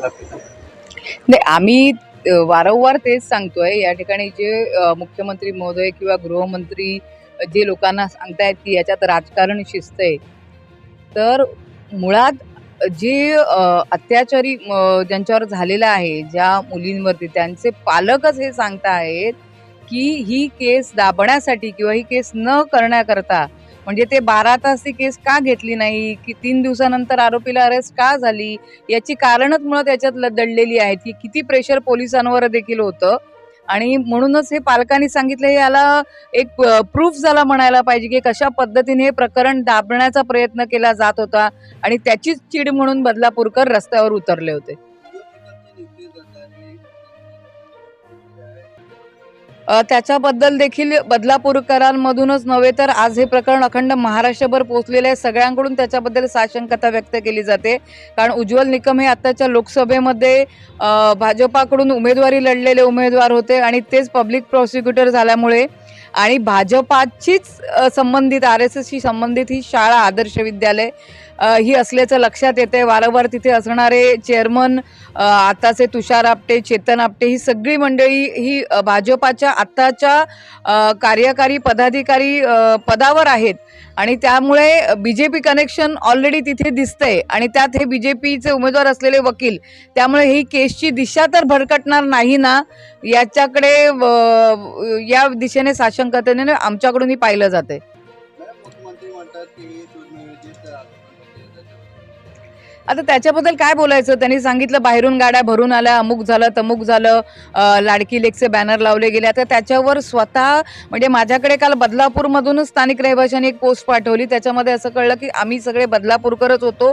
नाही आम्ही वारंवार तेच सांगतोय. या ठिकाणी जे मुख्यमंत्री महोदय किंवा गृहमंत्री जे लोकांना सांगतायत की याच्यात राजकारण शिस्त आहे तर मुळात जे अत्याचारी ज्यांच्यावर झालेलं आहे ज्या मुलींवरती त्यांचे पालकच हे सांगता आहेत की ही केस दाबण्यासाठी किंवा ही केस न करण्याकरता म्हणजे ते बारा तास ती केस का घेतली नाही? की तीन दिवसानंतर आरोपीला अरेस्ट का झाली? याची कारणच मुळात याच्यात ल- दडलेली आहेत की किती प्रेशर पोलिसांवर देखील होतं. आणि म्हणूनच हे पालकांनी सांगितलं हे याला एक प्रूफ झाला म्हणायला पाहिजे की कशा पद्धतीने हे प्रकरण दाबण्याचा प्रयत्न केला जात होता आणि त्याचीच चीड म्हणून बदलापूरकर रस्त्यावर उतरले होते. त्याच्याबद्दल देखील बदलापूरकरांमधूनच नव्हे तर आज हे प्रकरण अखंड महाराष्ट्रभर पोहोचलेलं आहे. सगळ्यांकडून त्याच्याबद्दल साशंकता व्यक्त केली जाते. कारण उज्ज्वल निकम हे आत्ताच्या लोकसभेमध्ये भाजपाकडून उमेदवारी लढलेले उमेदवार होते आणि तेच पब्लिक प्रॉसिक्युटर झाल्यामुळे आणि भाजपाचीच संबंधित आर एस एसशी संबंधित ही शाळा आदर्श विद्यालय ही असल्याचं लक्षात येते वारंवार तिथे असणारे चेअरमन आताचे तुषार आपटे चेतन आपटे ही सगळी मंडळी ही भाजपाच्या आत्ताच्या कार्यकारी पदाधिकारी पदावर आहेत. आणि त्यामुळे B J P connection already तिथे दिसतंय. आणि त्यात हे बी जे पीचे उमेदवार असलेले वकील त्यामुळे ही केसची दिशा तर भरकटणार नाही ना? याच्याकडे या दिशेने साशंकतेने आमच्याकडूनही पाहिलं जाते आता त्याच्याबद्दल काय बोलायचं? त्यांनी सांगितलं बाहेरून गाड्या भरून आल्या अमुक झालं तमुक झालं लाडकी लेकचे बॅनर लावले गेले. आता त्याच्यावर स्वतः म्हणजे माझ्याकडे काल बदलापूरमधूनच स्थानिक रहिवाशांनी एक पोस्ट पाठवली. त्याच्यामध्ये असं कळलं की आम्ही सगळे बदलापूरकरच होतो.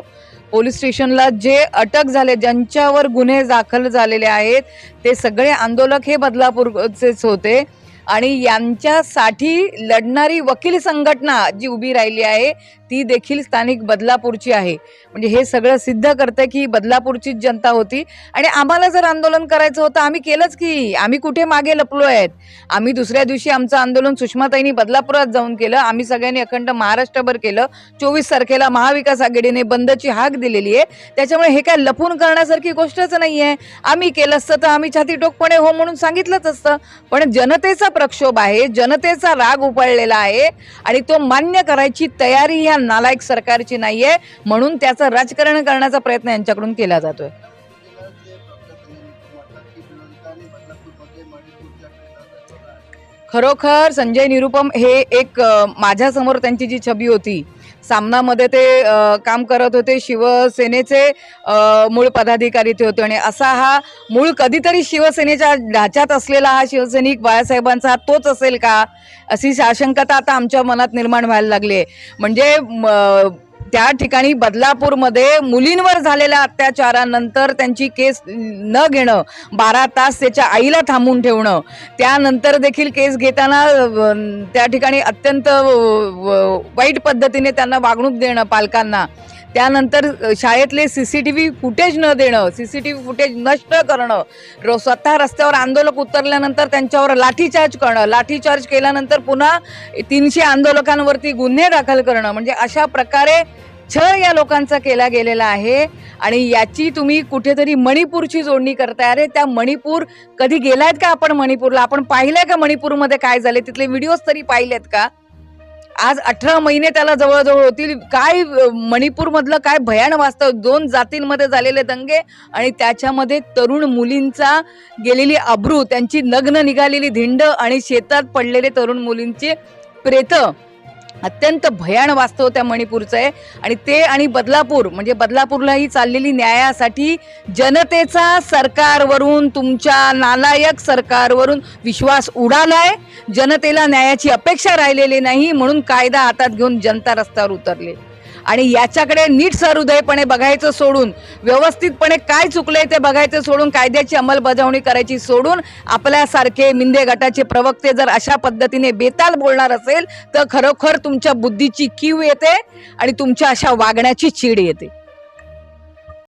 पोलीस स्टेशनला जे अटक झाले ज्यांच्यावर गुन्हे दाखल झालेले आहेत ते सगळे आंदोलक हे बदलापूरचेच होते. आणि यांच्यासाठी लढणारी वकील संघटना जी उभी राहिली आहे ती देखील स्थानिक बदलापूरची आहे. म्हणजे हे सगळं सिद्ध करतं की बदलापूरचीच जनता होती. आणि आम्हाला जर आंदोलन करायचं होतं आम्ही केलंच की. आम्ही कुठे मागे लपलो आहेत आम्ही दुसऱ्या दिवशी आमचं आंदोलन सुषमाताईंनी बदलापुरात जाऊन केलं. आम्ही सगळ्यांनी अखंड महाराष्ट्रभर केलं. चोवीस तारखेला महाविकास आघाडीने बंदची हाक दिलेली आहे. त्याच्यामुळे हे काय लपून करण्यासारखी गोष्टच नाही आहे आम्ही केलं असतं तर आम्ही छाती टोकपणे हो म्हणून सांगितलंच असतं. पण जनतेचा प्रक्षोभ आहे जनतेचा राग उपळलेला आहे आणि तो मान्य करायची तयारी ह्या नालायक सरकारची नाही आहे म्हणून त्याचं राजकारण करण्याचा प्रयत्न यांच्याकडून केला जातोय. खरोखर संजय निरुपम हे एक माझ्यासमोर त्यांची जी छबी होती सामनामध्ये ते काम करत होते. शिवसेनेचे मूळ पदाधिकारी ते होते. आणि असा हा मूळ कधीतरी शिवसेनेच्या ढाच्यात असलेला हा शिवसैनिक बाळासाहेबांचा तोच असेल का? अशी आशंकता आता आमच्या मनात निर्माण व्हायला लागली आहे. म्हणजे म, त्या ठिकाणी बदलापूरमध्ये मुलींवर झालेल्या अत्याचारानंतर त्यांची केस न घेणं बारा तास त्याच्या आईला थांबून ठेवणं त्यानंतर देखील केस घेताना त्या ठिकाणी अत्यंत व- वाईट पद्धतीने त्यांना वागणूक देणं पालकांना. त्यानंतर शाळेतले C C T V footage न देणं C C T V footage नष्ट करणं रो स्वतः रस्त्यावर आंदोलक उतरल्यानंतर त्यांच्यावर लाठीचार्ज करणं लाठीचार्ज केल्यानंतर पुन्हा तीनशे आंदोलकांवरती गुन्हे दाखल करणं म्हणजे अशा प्रकारे छळ या लोकांचा केला गेलेला आहे. आणि याची तुम्ही कुठेतरी मणिपूरची जोडणी करताय. अरे त्या मणिपूर कधी गेलायत का आपण मणिपूरला? आपण पाहिलंय का मणिपूरमध्ये काय झाले तिथले व्हिडिओज तरी पाहिलेत का? आज अठरा महिने त्याला जवळजवळ होतील. काय मणिपूरमधलं काय भयान वास्तव? दोन जातींमध्ये झालेले दंगे आणि त्याच्यामध्ये तरुण मुलींचा गेलेली अब्रू त्यांची नग्न निघालेली धिंड आणि शेतात पडलेले तरुण मुलींचे प्रेत. अत्यंत भयान वास्तव त्या मणिपूरचं आहे. आणि ते आणि बदलापूर म्हणजे बदलापूरलाही चाललेली न्यायासाठी जनतेचा सरकारवरून तुमच्या नालायक सरकारवरून विश्वास उडालाय. जनतेला न्यायाची अपेक्षा राहिलेली नाही म्हणून कायदा हातात घेऊन जनता रस्त्यावर उतरले. आणि याच्याकडे नीट सहृदयपणे बघायचं सोडून व्यवस्थितपणे काय चुकलंय ते बघायचं सोडून कायद्याची अंमलबजावणी करायची सोडून आपल्यासारखे मिंदे गटाचे प्रवक्ते जर अशा पद्धतीने बेताल बोलणार असेल तर खरोखर तुमच्या बुद्धीची कीव येते आणि तुमच्या अशा वागण्याची चीड येते.